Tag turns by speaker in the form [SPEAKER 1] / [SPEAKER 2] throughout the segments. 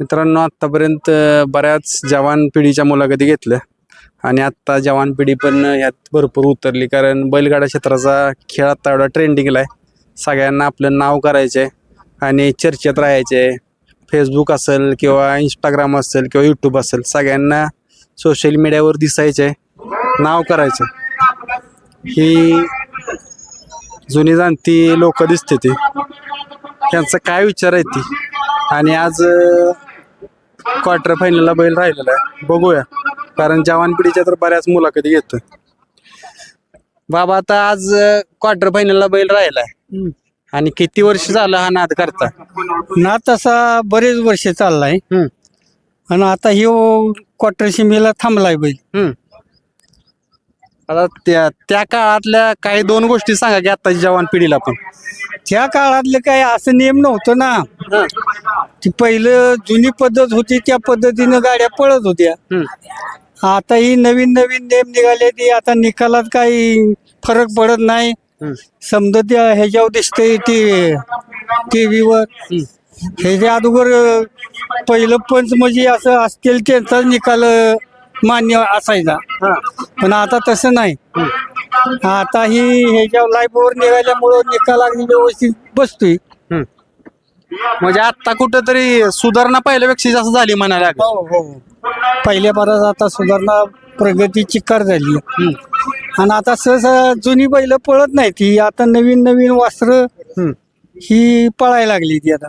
[SPEAKER 1] मित्रांनो आत्तापर्यंत बऱ्याच जवान पिढीच्या मुलाखती घेतल्या. आणि आत्ता जवान पिढी पण यात भरपूर उतरली. कारण बैलगाडा क्षेत्राचा खेळ आता एवढा ट्रेंडिंगला आहे. सगळ्यांना आपलं नाव करायचं आहे आणि चर्चेत राहायचे आहे फेसबुक असेल किंवा इंस्टाग्राम असेल किंवा यूट्यूब असेल सगळ्यांना सोशल मीडियावर दिसायचं आहे नाव करायचं ही जुनी जाणती लोक दिसते ती. त्यांचा काय विचार आहे ती? आणि आज क्वार्टर फायनलला बैल राहिलेला आहे. बघूया. कारण जवान पिढीच्या तर बऱ्याच मुलाखती घेतोय. बाबा आता आज क्वार्टर फायनलला बैल राहिलाय. आणि किती वर्ष झालं हा नाद करता?
[SPEAKER 2] ना तसा बरेच वर्ष चाललाय. आणि आता ह्यो क्वार्टर शिमेला थांबलाय बैल.
[SPEAKER 1] आता त्या त्या काळातल्या काही दोन गोष्टी सांगा की आताच्या जवान पिढीला पण.
[SPEAKER 2] त्या काळातलं काय असं नियम नव्हतं ना. ती पहिलं जुनी पद्धत होती त्या पद्धतीनं गाड्या पळत होत्या. आता ही नवीन नवीन नियम निघाले ती आता निकालात काही फरक पडत नाही. समजा त्या ह्याच्यावर दिसतंय ते टीव्हीवर ह्याच्या अगोदर पहिलं पंच म्हणजे असं असतील त्यांचाच निकाल मान्य असायचा. पण आता तसं नाही आता ही ह्याच्या लाईव्हवर निघाल्यामुळं निकाल अगदी व्यवस्थित बसतोय.
[SPEAKER 1] म्हणजे आता कुठंतरी सुधारणा पहिल्यापेक्षा जास्त झाली म्हणायला लागेल.
[SPEAKER 2] हो हो. पहिल्या परत आता सुधारणा प्रगती चिक्कार झाली. आणि आता सहसा जुनी बैल पळत नाही ती आता नवीन नवीन वास्त्र
[SPEAKER 1] हम्म.
[SPEAKER 2] ही पळायला लागली ती आता.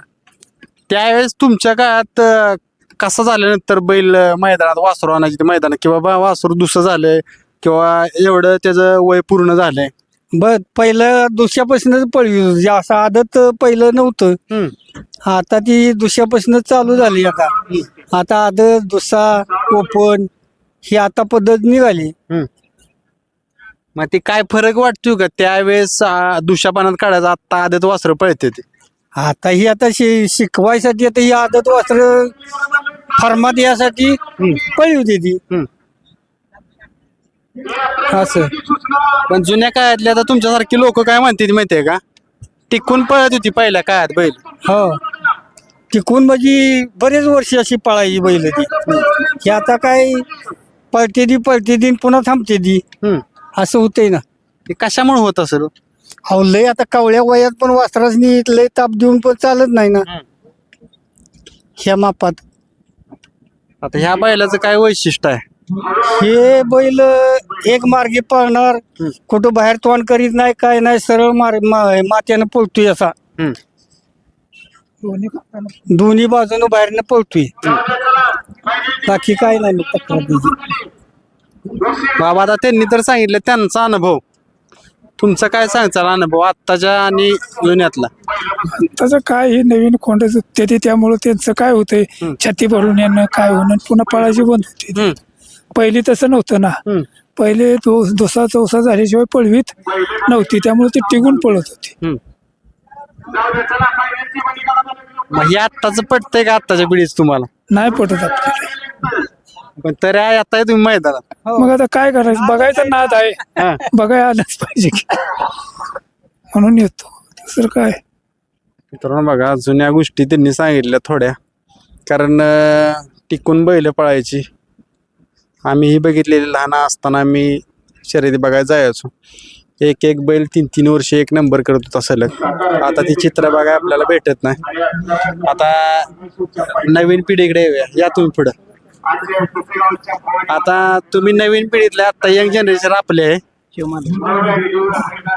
[SPEAKER 1] त्यावेळेस तुमच्या काळात अं, कसं झाल्यानंतर बैल अं, मैदानात वासरू आणायची मैदानात? किंवा बा वासरू दुसरं झालंय किंवा एवढं त्याचं वय पूर्ण झालंय?
[SPEAKER 2] बर पहिलं दुसऱ्यापासूनच पळवी. होती असं आदत पहिलं नव्हतं. आता ती दुसऱ्यापासूनच चालू झाली आता. आता आदत दुसा ओपन ही आता पद्धत निघाली.
[SPEAKER 1] मग ते काय फरक वाटतोय का? त्यावेळेस अं, दुष्यापानात काढायचं आता आदत वासरं पळते ते.
[SPEAKER 2] आता ही आता शि शिकवायसाठी आता ही आदत वस्त्र फर्मात यासाठी पळी होती ती. असं.
[SPEAKER 1] पण जुन्या काळातले आता तुमच्यासारखी लोक काय म्हणतात माहितीये का? टिकून पळत होती पहिल्या काळात बैल.
[SPEAKER 2] हो. टिकून म्हणजे बरेच वर्ष अशी पळायची बैल ती ही आता काय पळते ती पळते ती पुन्हा थांबते ती.
[SPEAKER 1] हम्म.
[SPEAKER 2] असं होतंय ना.
[SPEAKER 1] ते कशामुळे होत असेल
[SPEAKER 2] अहो लय आता कावळ्या वयात पण वासरासनी लय ताप देऊन पण चालत नाही ना. ह्या मापात.
[SPEAKER 1] आता ह्या बैलाचं काय वैशिष्ट्य आहे?
[SPEAKER 2] हे बैल एक मार्गी पळणार कुठं बाहेर तोंड करीत नाही काय नाही सरळ मार मा- मात्यानं पळतोय असा
[SPEAKER 1] हम्म.
[SPEAKER 2] दोन्ही बाजूनं बाहेरनं पळतोय बाकी काय नाही मग तक्रार त्याची.
[SPEAKER 1] बाबा आता त्यांनी तर सांगितलं त्यांचा अनुभव तुमचा काय सांगचाल अनुभव आत्ताच्या आणि जुन्यातला
[SPEAKER 3] त्याचं काय हे नवीन कोंड ते ते त्यामुळं त्यांचं काय होतंय
[SPEAKER 1] हम्म.
[SPEAKER 3] छाती भरून येणं काय होणं पुन्हा पळायची बंद होती
[SPEAKER 1] हम्म.
[SPEAKER 3] पहिली तसं नव्हतं ना.
[SPEAKER 1] हम्म.
[SPEAKER 3] पहिले दो दोसा चौसा झाल्याशिवाय पळवीत नव्हती त्यामुळे ती टिकून पळत होती.
[SPEAKER 1] हम्म. मग हे आत्ताच पटतंय का आत्ताच्या पिढीच तुम्हाला?
[SPEAKER 3] नाही पटत आपल्याला.
[SPEAKER 1] पण तरी आहे आता तुम्ही मैदानात.
[SPEAKER 3] मग आता काय करायचं? बघायचं नाद आहे.
[SPEAKER 1] हा.
[SPEAKER 3] बघाय आलंच पाहिजे की. म्हणून येतो. दुसरं काय?
[SPEAKER 1] मित्रांनो बघा जुन्या गोष्टी त्यांनी सांगितल्या थोड्या. कारण अं, टिकून बैल पळायची. आम्ही ही बघितलेली लहान असताना आम्ही शर्यती बघायला जायचो. एक एक बैल तीन तीन वर्ष एक नंबर करत होता सलग. आता ती चित्र बघाय आपल्याला भेटत नाही. आता नवीन पिढीकडे येऊया. या तुम्ही पुढं. आता तुम्ही नवीन पिढीतले आता यंग जनरेशन आपले आहे.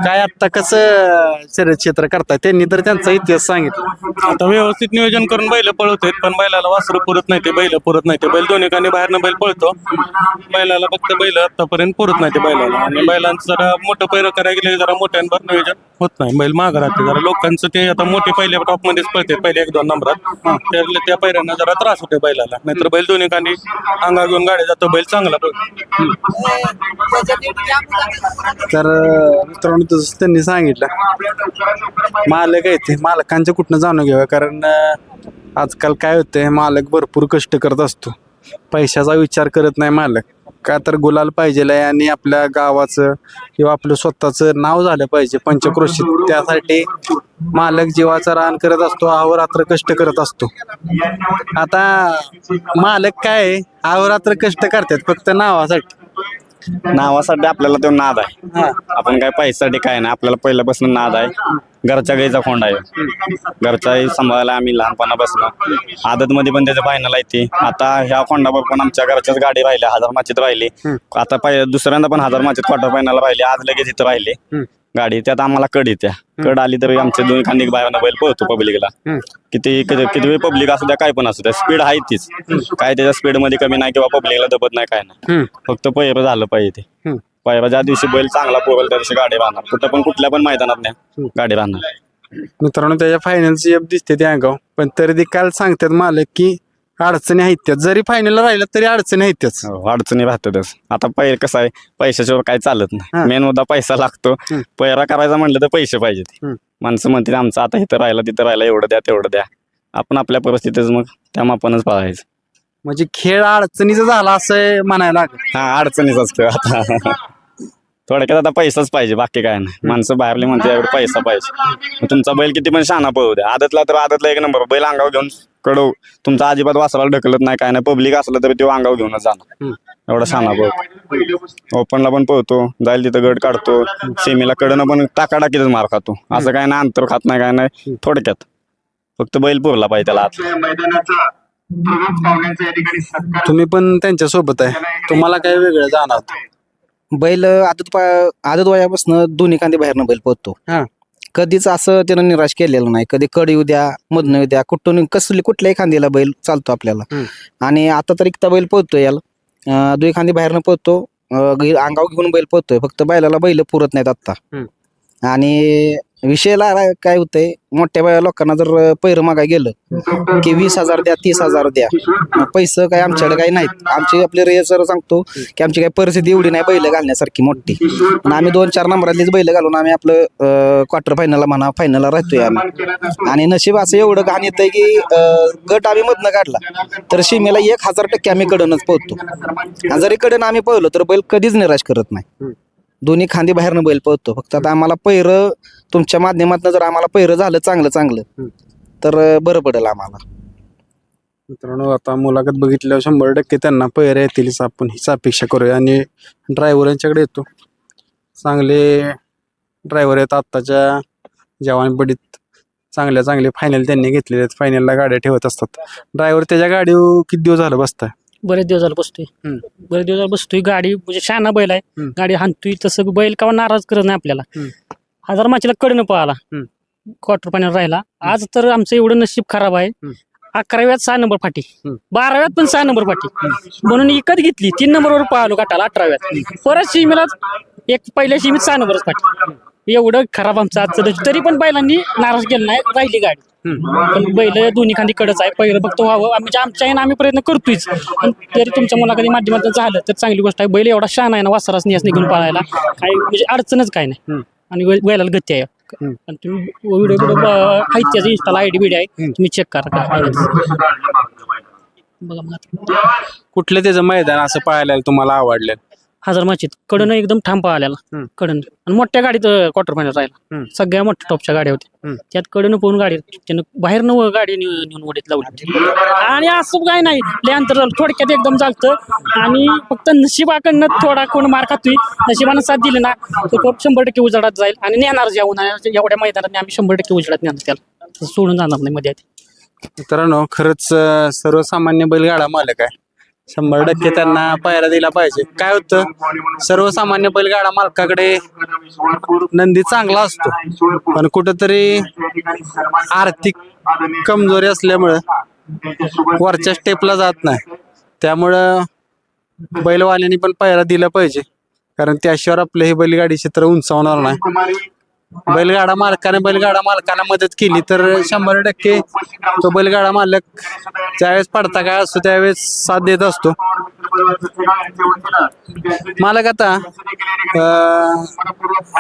[SPEAKER 1] काय आता कसं शर्यत क्षेत्र करताय? त्यांनी तर त्यांचा इतिहास सांगितला.
[SPEAKER 4] आता व्यवस्थित नियोजन करून बैल पळवतात पण बैलाला वासरू पुरत नाही ते बैल पुरत नाही ते. बैल दोन्ही कानी बाहेरनं बैल पळतो. बैलाला फक्त बैल आतापर्यंत पुरत नाही ते बैलाला. आणि बैलांचं जरा मोठं पैर करायला गेले जरा मोठ्यांवर नियोजन होत नाही. बैल मागं राहते जरा लोकांचं ते आता मोठे पहिले टॉप मध्येच पळते पहिले एक दोन नंबरात. त्यातले त्या पैऱ्यांना जरा त्रास होते बैलाला. नाहीतर बैल दोन्ही कानी अंगा घेऊन गाडी जातो बैल चांगला पळतो.
[SPEAKER 1] तर मित्रांनो तसं त्यांनी सांगितलं. मालक आहे ते. मालकांच्या कुठनं जाणून घ्यावं कारण आजकाल काय होतंय मालक भरपूर कष्ट करत असतो. पैशाचा विचार करत नाही मालक. का तर गुलाल पाहिजे आणि आपल्या गावाचं किंवा आपलं स्वतःचं नाव झालं पाहिजे. पंचक्रोशीत. त्यासाठी मालक जीवाचा रान करत असतो अहोरात्र कष्ट करत असतो. आता मालक काय अहोरात्र कष्ट करतात फक्त नावासाठी.
[SPEAKER 5] नावासाठी आपल्याला तो नाद आहे. आपण काय पैशासाठी काय नाही आपल्याला पहिल्यापासून नाद आहे. घरच्या गाईचा खोंड आहे. घरचाही सांभाळायला आम्ही लहानपणापासून. आदत मध्ये पण त्याचं फायनल आहे ते. आता ह्या खोंडावर पण आमच्या घरच्याच गाडी राहिल्या हजार माचीत राहिली. आता दुसऱ्यांदा पण हजार माचीत क्वार्टर फायनल राहिली. आज लगेच इथं राहिले. गाडी त्यात आम्हाला कड येत्या कड आली तरी आमच्या दोन्ही खांदी बाहेर बैल पळतो पब्लिकला. किती किती किती वेळ पब्लिक असू द्या काय पण असू द्या स्पीड आहे तीच. काय त्याच्या स्पीडमध्ये कमी नाही किंवा पब्लिकला दबत नाही काय नाही. फक्त पैर झालं पाहिजे ते. ज्या दिवशी बैल चांगला पोरेल त्या दिवशी गाडी राहणार. कुठं पण कुठल्या पण मैदानात नाही गाडी राहणार.
[SPEAKER 1] मित्रांनो त्याच्या फायनलची एप दिसते त्या अंगाव पण तरी ते काल सांगतात मालक की अडचणी आहेत त्यात. जरी फायनलला राहिलं तरी अडचणी आहेत त्याच
[SPEAKER 5] हो, अडचणी राहतातच. आता पै कसं आहे पैशाच्यावर काय चालत
[SPEAKER 1] हा.
[SPEAKER 5] नाही मेन मुद्दा पैसा लागतो. पैरा करायचा म्हणलं तर पैसे पाहिजेत.
[SPEAKER 1] हम्म.
[SPEAKER 5] माणसं म्हणतील आमचं आता इथं राहिलं तिथं राहिलं एवढं द्या तेवढं द्या. आपण आपल्या परिस्थितीच मग त्या मापानच पाहायचं
[SPEAKER 1] म्हणजे खेळ अडचणीचा झाला असं म्हणायला लागेल.
[SPEAKER 5] हा अडचणीच असतो आता. थोडक्यात आता पैसाच पाहिजे बाकी काय नाही. माणसं बाहेरली म्हणते एवढं पैसा पाहिजे. मग तुमचा बैल किती पण शहाणा पळू द्या. आदतला तर आदतला एक नंबर. बैल अंगावर घेऊन कडव. तुमचा अजिबात वासराला ढकलत नाही काय नाही. पब्लिक असलं तरी तो अंगावर घेऊनच जाणार. एवढा शहाणा पळतो ओपनला पण पळतो. जाईल तिथं गड काढतो. सेमीला कडनं पण टाकाटाकीतच मार खातो. असं काय नाही अंतर खात नाही काय नाही. थोडक्यात. फक्त बैल पुरला पाहिजे त्याला आत.
[SPEAKER 1] तुम्ही पण त्यांच्यासोबत आहे तुम्हाला काय वेगळं जाणवत
[SPEAKER 6] बैल आदत पा- आदत वयापासून दोन्ही कांदे बाहेरनं बैल पोहतो
[SPEAKER 1] हा.
[SPEAKER 6] कधीच असं त्यानं निराश केलेलं नाही. कधी कड येऊ द्या मधनं येऊ द्या कुठून कसली कुठल्याही खांदीला बैल चालतो आपल्याला. आणि आता तर इकता बैल पोहतो याला. दुई खांदी बाहेरनं पोहतो अं, गे- अंगावर घेऊन बैल पोहतोय फक्त बैलाला बैल पुरत नाहीत आत्ता.
[SPEAKER 1] हम्म.
[SPEAKER 6] आणि विषयाला काय होतंय मोठ्या बाया लोकांना जर पैर मागा गेलं की वीस हजार द्या तीस हजार द्या पैसे काय आमच्याकडे काही नाहीत. आमची आपले रेस सर सांगतो की आमची काही परिस्थिती एवढी नाही बैल घालण्यासारखी मोठी. आम्ही दोन चार नंबरातलीच बैल घालून आम्ही आपलं क्वार्टर फायनलला म्हणा फायनलला राहतोय आम्ही. आणि नशीब असं एवढं घाण येतंय की गट आम्ही मधनं काढला तर सीमेला एक हजार टक्के आम्ही कडनच पोहतो. आणि जरी कडन आम्ही पळलो तर बैल कधीच निराश करत नाही. दोन्ही खांदी बाहेरनं बैल पळतो. फक्त आता आम्हाला पैर तुमच्या माध्यमातून जर आम्हाला पैर झालं चांगलं चांगलं तर बरं पडेल आम्हाला.
[SPEAKER 1] मित्रांनो आता मुलाखत बघितल्यावर शंभर टक्के त्यांना पैरे येतीलच आपण हीच अपेक्षा करूया. आणि ड्रायव्हर यांच्याकडे येतो. चांगले ड्रायव्हर आहेत. आत्ताच्या जवानपडीत चांगल्या चांगले फायनल त्यांनी घेतलेले आहेत. फायनलला गाड्या ठेवत असतात. ड्रायव्हर त्याच्या गाडीवर किती दिवस झालं बसताय?
[SPEAKER 7] बरेच दिवस झालं बसतोय.
[SPEAKER 1] हम्म.
[SPEAKER 7] बरेच दिवस झालं बसतोय गाडी म्हणजे शहाणा बैल आहे.
[SPEAKER 1] हम्म.
[SPEAKER 7] गाडी हाणतोय तसं बैल का नाराज करत नाही आपल्याला.
[SPEAKER 1] हम्म.
[SPEAKER 7] हजार माचीला कडनं पळाला.
[SPEAKER 1] हम्म.
[SPEAKER 7] क्वार्टर फायनल राहिला. आज तर आमचं एवढं नशीब खराब आहे.
[SPEAKER 1] हम्म.
[SPEAKER 7] अकराव्यात सहा नंबर फाटी.
[SPEAKER 1] हम्म.
[SPEAKER 7] बाराव्यात पण सहा नंबर फाटी. म्हणून विकत घेतली तीन नंबरवर पळालो काटाला अठराव्यात परत शिमीला एक पहिल्या शिमीत सहा नंबरच फाटी. एवढं खराब आमचं आजचं दिवस. तरी पण बैलांनी नाराज केलं नाही राहिली गाडी. पण बैल दोन्ही खांदी कडच आहे पहिलं फक्त व्हावं. म्हणजे आमच्या आईनं आम्ही प्रयत्न करतोयच. पण जरी तुमच्या मुलाखती माध्यमातून झालं तर चांगली गोष्ट आहे. बैल एवढा शान आहे ना वासरास नियास निघून पळायला. काही म्हणजे अडचणच काय नाही. आणि बै- बैलाला गती आहे. आणि तुम्ही व्हिडिओ व्हिडिओ आहेत त्याचं इंस्टाला आयडी बिडी आहे. तुम्ही चेक करा काय आहे. ते. बघा मग आता.
[SPEAKER 1] कुठलं त्याचं मैदान असं पाहायला तुम्हाला आवडलं?
[SPEAKER 7] हजार माचित कडनं एकदम ठाम
[SPEAKER 1] हम्म.
[SPEAKER 7] कडन. आणि मोठ्या गाडीत क्वार्टर फायनल राहिला. सगळ्या मोठ्या टॉपच्या गाड्या. होत्या. त्यात कडनं पळून गाडी त्यानं बाहेर न गाडी नेऊ- नेऊन वडीत लावली आणि असं काय नाही. लय अंतर झालं. थोडक्यात एकदम चालतं आणि फक्त नशिबाकडनं थोडा कोण मार खातोय नशिबानं साथ दिली ना तो खूप शंभर टक्के उजाडात जाईल. आणि नेणार ज्या उन्हाळ्याच्या एवढ्या मैदानात आम्ही शंभर टक्के उजाडात नेणार त्याला. सोडून जाणार नाही मध्ये.
[SPEAKER 1] मित्रांनो खरंच सर्वसामान्य बैलगाडा मालक आहे. शंभर टक्के त्यांना पायरा दिला पाहिजे. काय होतं? सर्वसामान्य बैलगाडा मालकाकडे नंदी चांगला असतो. पण कुठंतरी आर्थिक कमजोरी असल्यामुळं वरच्या स्टेपला जात नाही. त्यामुळं बैलवाल्यांनी पण पायरा दिला पाहिजे. कारण त्याशिवाय आपलं हे बैलगाडी क्षेत्र उंचावणार नाही. बैलगाडा मालकाने बैलगाडा मालकाला मदत केली. तर शंभर टक्के तो बैलगाडा मालक ज्यावेळेस पडता काय असतो त्यावेळेस साथ देत असतो. मालक आता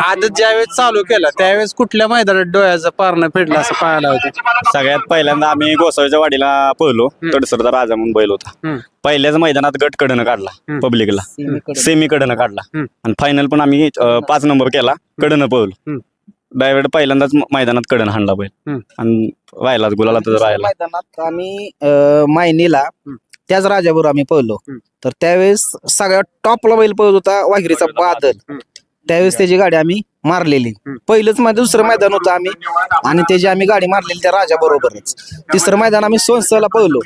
[SPEAKER 1] आदत ज्यावेळेस चालू केला त्यावेळेस कुठल्या मैदानात डोळ्याचं पारणं फेडलं असं पाहायला होतं?
[SPEAKER 5] सगळ्यात पहिल्यांदा आम्ही गोसावीच्या वाडीला पळलो. तडसरचा राजा म्हणून बैल होता. पहिल्याच मैदानात गट कडनं काढला पब्लिकला सेमी कडनं. काढला. आणि फायनल पण आम्ही पाच नंबर केला. कडनं पळलो डायव्हर्ट पहिल्यांदाच मैदानात कडन हाणला बैल.
[SPEAKER 1] हम्म.
[SPEAKER 5] आणि व्हायला गुलाला तर राहिला.
[SPEAKER 6] मैदानात आम्ही अं, मायनीला त्याच राजाबरोबर आम्ही पळलो. तर त्यावेळेस सगळ्यात टॉपला बैल पळत होता वाघिरीचा बादल. त्यावेळेस त्याची गाडी आम्ही मारलेली. पहिलंच मैदान दुसरं मैदान होतं आम्ही. आणि त्याची आम्ही गाडी मारलेली त्या राजा बरोबरच तिसरं मैदान आम्ही सोनसळला पळलो.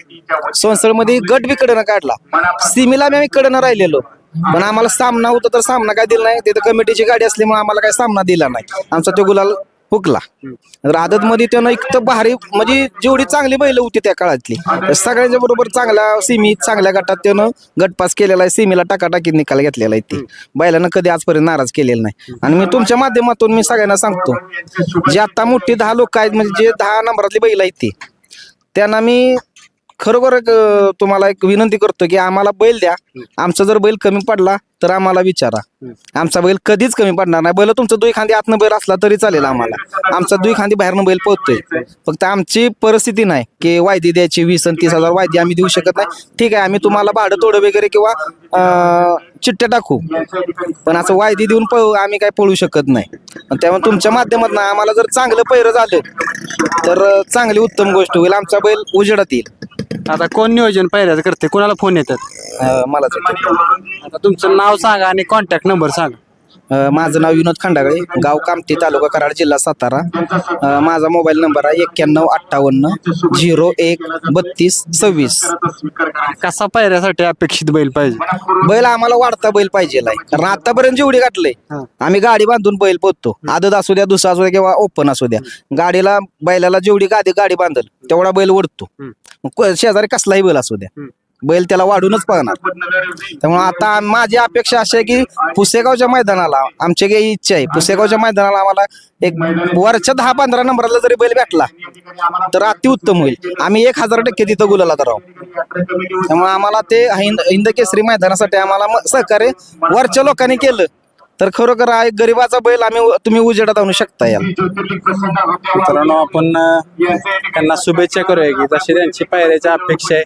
[SPEAKER 6] सोनसळमध्ये गट बी कडनं काढला. सिमीला आम्ही कडनं राहिलेलो. पण आम्हाला सामना होता तर सामना काय दिला नाही. तिथं कमिटीची गाडी असल्यामुळे आम्हाला काय सामना दिला नाही. आमचा तो गुलाल हुकला. आदत मध्ये त्यानं एक तर भारी म्हणजे जेवढी चांगली बैल होती त्या काळातली सगळ्यांच्या बरोबर चांगल्या सिमी चांगल्या गटात त्यानं गटपास केलेला आहे. सिमीला टाकाटाकीत निकाल घेतलेला आहे ती. बैलानं कधी आजपर्यंत नाराज केलेला नाही. आणि मी तुमच्या माध्यमातून मी सगळ्यांना सांगतो जे आता मोठी दहा लोक आहेत म्हणजे जे दहा नंबरातली बैल आहेत ती त्यांना मी खरोखर एक, अं, तुम्हाला एक विनंती करतो की आम्हाला बैल द्या. आमचा जर बैल कमी पडला तर आम्हाला विचारा. आमचा बैल कधीच कमी पडणार नाही. बैल तुमचा दुई खांदी आतनं बैल असला तरी चालेल आम्हाला. आमचा दुई खांदी बाहेरनं बैल पोहतोय फक्त आमची परिस्थिती नाही की वायदी द्यायची वीस आणि तीस हजार वायदी आम्ही देऊ शकत नाही. ठीक आहे आम्ही तुम्हाला भाडं तोडं वगैरे किंवा चिठ्ठ्या टाकू. पण असं वायदी देऊन पळू आम्ही काय पळू शकत नाही. त्यामुळे तुमच्या माध्यमातून आम्हाला जर चांगलं पैरं झालं तर चांगली उत्तम गोष्ट होईल. आमचा बैल उजेडात येईल.
[SPEAKER 1] आता कोण नियोजन पायऱ्याचं करते कोणाला फोन येतात?
[SPEAKER 6] मला
[SPEAKER 1] आता तुमचं नाव सांगा आणि कॉन्टॅक्ट नंबर सांगा.
[SPEAKER 6] अ, माझं नाव विनोद खंडागळे गाव कामठी तालुका कराड जिल्हा सातारा. अ, माझा मोबाईल नंबर आहे एक्क्याण्णव अठ्ठावन्न झिरो एक बत्तीस सव्वीस.
[SPEAKER 1] कसा पायऱ्यासाठी अपेक्षित बैल पाहिजे?
[SPEAKER 6] बैल आम्हाला वाढता बैल पाहिजे कारण आतापर्यंत जेवढी गाठलंय आम्ही गाडी बांधून बैल पोचतो आदत असू द्या दुसरा असू द्या किंवा ओपन असू द्या. गाडीला बैलाला जेवढी गाडी गाडी बांधल तेवढा बैल ओढतो. मग को- शेजारी कसलाही बैल असू द्या. बैल त्याला वाढूनच पाहणार त्यामुळे आता माझी अपेक्षा अशी आहे की पुसेगावच्या मैदानाला आमची काही इच्छा आहे. पुसेगावच्या मैदानाला आम्हाला एक वरच्या दहा पंधरा नंबरला जरी बैल भेटला तर अतिउत्तम होईल. आम्ही एक हजार टक्के तिथं गुलाला तर राहू त्यामुळे आम्हाला ते हिंद हिंद केसरी मैदानासाठी आम्हाला सहकार्य वरच्या लोकांनी केलं तर खरोखर हा एक गरीबाचा बैल आम्ही तुम्ही उजेडात आणू शकता याला.
[SPEAKER 1] मित्रांनो आपण त्यांना शुभेच्छा करूया की तशी त्यांची पायऱ्याची अपेक्षा आहे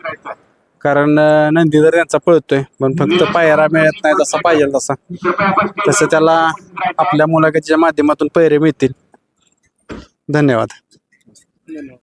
[SPEAKER 1] कारण अं, नंदी तर पळतोय. पण फक्त पायरा मिळत नाही जसा पाहिजे तसा. तसं त्याला आपल्या मुलाखतीच्या माध्यमातून पैरे मिळतील. धन्यवाद.